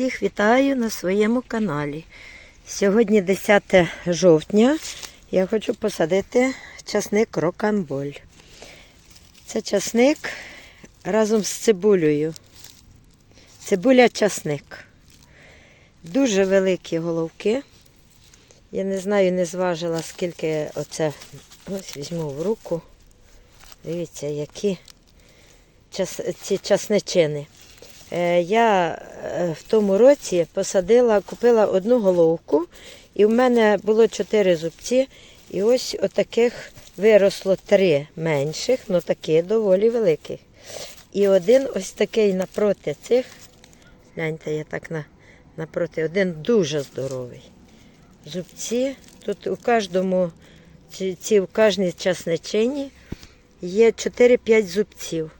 Всіх вітаю на своєму каналі. Сьогодні 10 жовтня. Я хочу посадити часник рокамболь. Це часник разом з цибулею. Цибуля часник. Дуже великі головки. Я не знаю, не зважила, скільки оце. Ось візьму в руку. Дивіться, які час, ці часничини. Е, Я е, в тому році посадила, купила одну головку, і в мене було чотири зубці, і ось отаких виросло три менших, але такі доволі великих. І один ось такий напроти цих, гляньте, я так на, напроти, один дуже здоровий. Зубці, тут у кожному, ці, ці в кожній часничині є 4-5 зубців.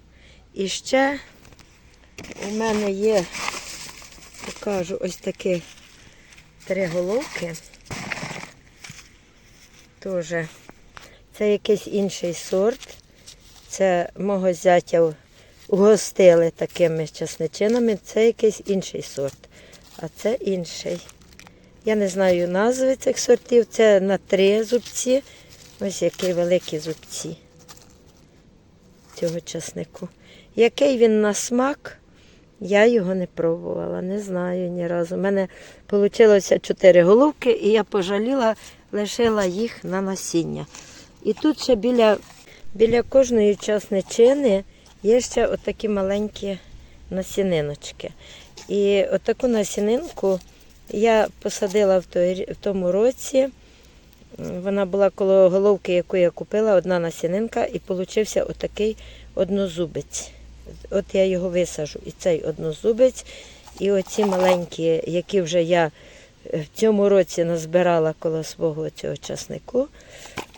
І ще у мене є, покажу, ось такі три головки. Тоже. Це якийсь інший сорт. Це мого зятя угостили такими часничинами. Це якийсь інший сорт. А це інший. Я не знаю назви цих сортів. Це на три зубці. Ось які великі зубці цього часнику. Який він на смак, я його не пробувала, не знаю ні разу. У мене вийшло чотири головки, і я пожаліла, лишила їх на насіння. І тут ще біля, біля кожної часничини є ще отакі маленькі насіниночки. І отаку насінинку я посадила в, той, в тому році. Вона була коло головки, яку я купила, одна насінинка, і получився отакий однозубець. От я його висажу. І цей однозубець, і оці маленькі, які вже я е, в цьому році назбирала коло свого цього часнику,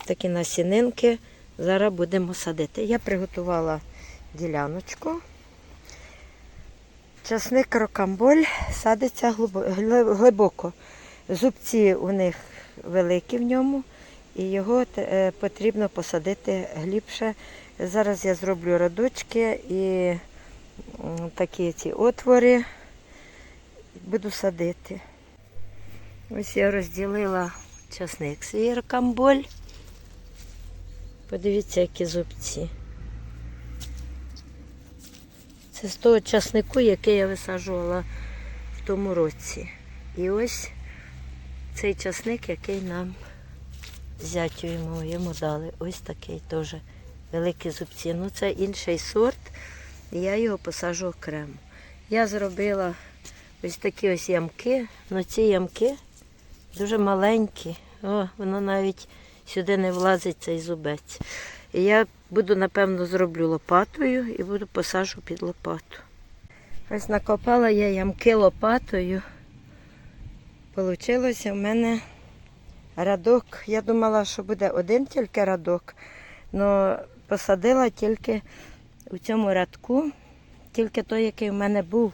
такі насінинки, зараз будемо садити. Я приготувала діляночку. Часник рокамболь садиться глибоко. Зубці у них великі в ньому, і його е, потрібно посадити глибше. Зараз я зроблю радочки і такі ці отвори буду садити. Ось я розділила часник свій рокамболь. Подивіться, які зубці. Це з того часнику, який я висаджувала в тому році. І ось цей часник, який нам зятю йому, йому дали. Ось такий теж великі зубці. Ну це інший сорт, я його посаджу окремо. Я зробила ось такі ось ямки. Ну ці ямки дуже маленькі. О, воно навіть сюди не влазить цей зубець. І я буду, напевно, зроблю лопатою і буду посаджу під лопату. Ось накопала я ямки лопатою. Получилося в мене радок. Я думала, що буде один тільки радок, але посадила тільки у цьому радку, тільки той, який в мене був.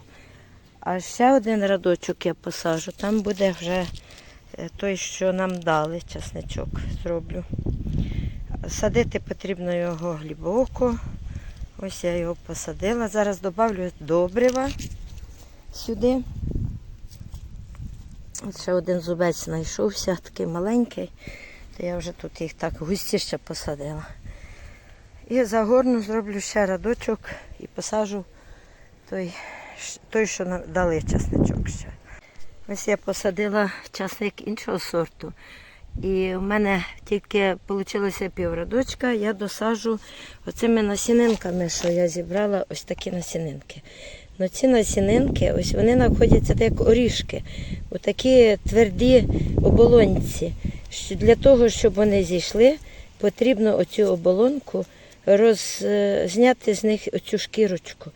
А ще один радочок я посаджу. Там буде вже е, той, що нам дали, часничок зроблю. Садити потрібно його глибоко. Ось я його посадила. Зараз додавлю добрива сюди. От ще один зубець знайшовся, такий маленький, то я вже тут їх так густіше посадила. І загорну, зроблю ще радочок і посажу той, той що нам дали часничок ще. Ось я посадила часник іншого сорту. І в мене тільки вийшло піврадочка, я досаджу оцими насінинками, що я зібрала, ось такі насінинки. Ну ці насінинки, ось вони знаходяться так як орішки, у такі тверді оболонці. Для того, щоб вони зійшли, потрібно оцю оболонку роз, е, з них оцю шкірочку.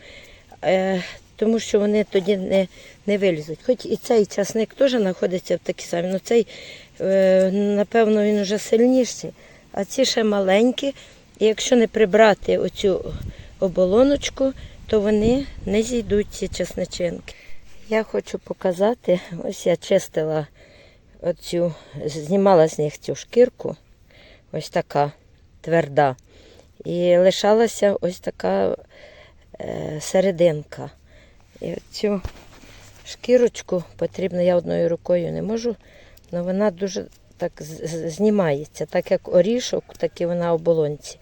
Е, тому що вони тоді не, не вилізуть. Хоч і цей часник теж знаходиться в такій самій, але цей, е, напевно, він вже сильніший, а ці ще маленькі. І якщо не прибрати оцю оболоночку, то вони не зійдуть ці чесничинки. Я хочу показати, ось я чистила оцю, знімала з них цю шкірку, ось така тверда. І лишалася ось така е, серединка. І цю шкірочку потрібно, я одною рукою не можу, але вона дуже так знімається, так як орішок, так і вона оболонці.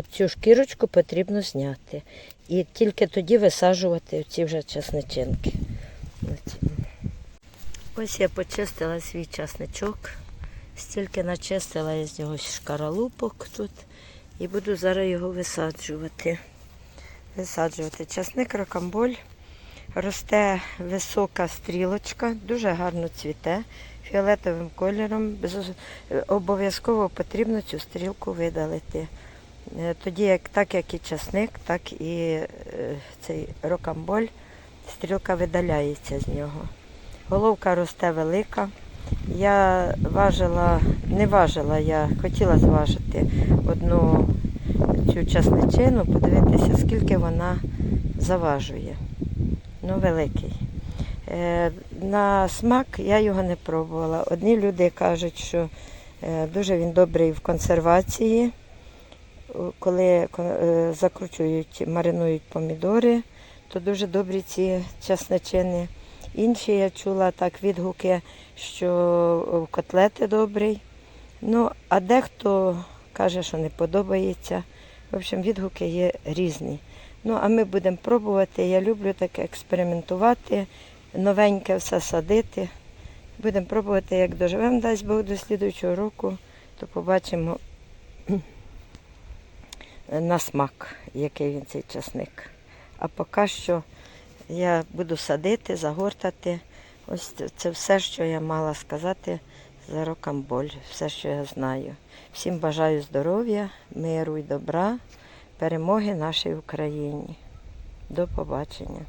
От цю шкірочку потрібно зняти. І тільки тоді висаджувати ці вже часничинки. Ось. Я почистила свій часничок. Стільки начистила я з нього шкаралупок тут. І буду зараз його висаджувати. Висаджувати. Часник рокамболь. Росте висока стрілочка, дуже гарно цвіте фіолетовим кольором. Обов'язково потрібно цю стрілку видалити. Е, Тоді, як, так як і часник, так і е, цей рокамболь, стрілка видаляється з нього. Головка росте велика. Я важила, не важила, я хотіла зважити одну цю часничину, подивитися, скільки вона заважує. Ну, великий. Е, на смак я його не пробувала. Одні люди кажуть, що дуже він добрий в консервації, коли е, закручують, маринують помідори, то дуже добрі ці часничини. Інші я чула так відгуки, що в котлети добрий. Ну, а дехто каже, що не подобається. В общем, відгуки є різні. Ну, а ми будемо пробувати. Я люблю таке експериментувати, новеньке все садити. Будемо пробувати, як доживемо, дасть Бог до слідуючого року, то побачимо на смак, який він цей часник. А поки що я буду садити, загортати. Ось це- все, що я мала сказати за рокамболь, все, що я знаю. Всім бажаю здоров'я, миру і добра, перемоги нашій Україні. До побачення.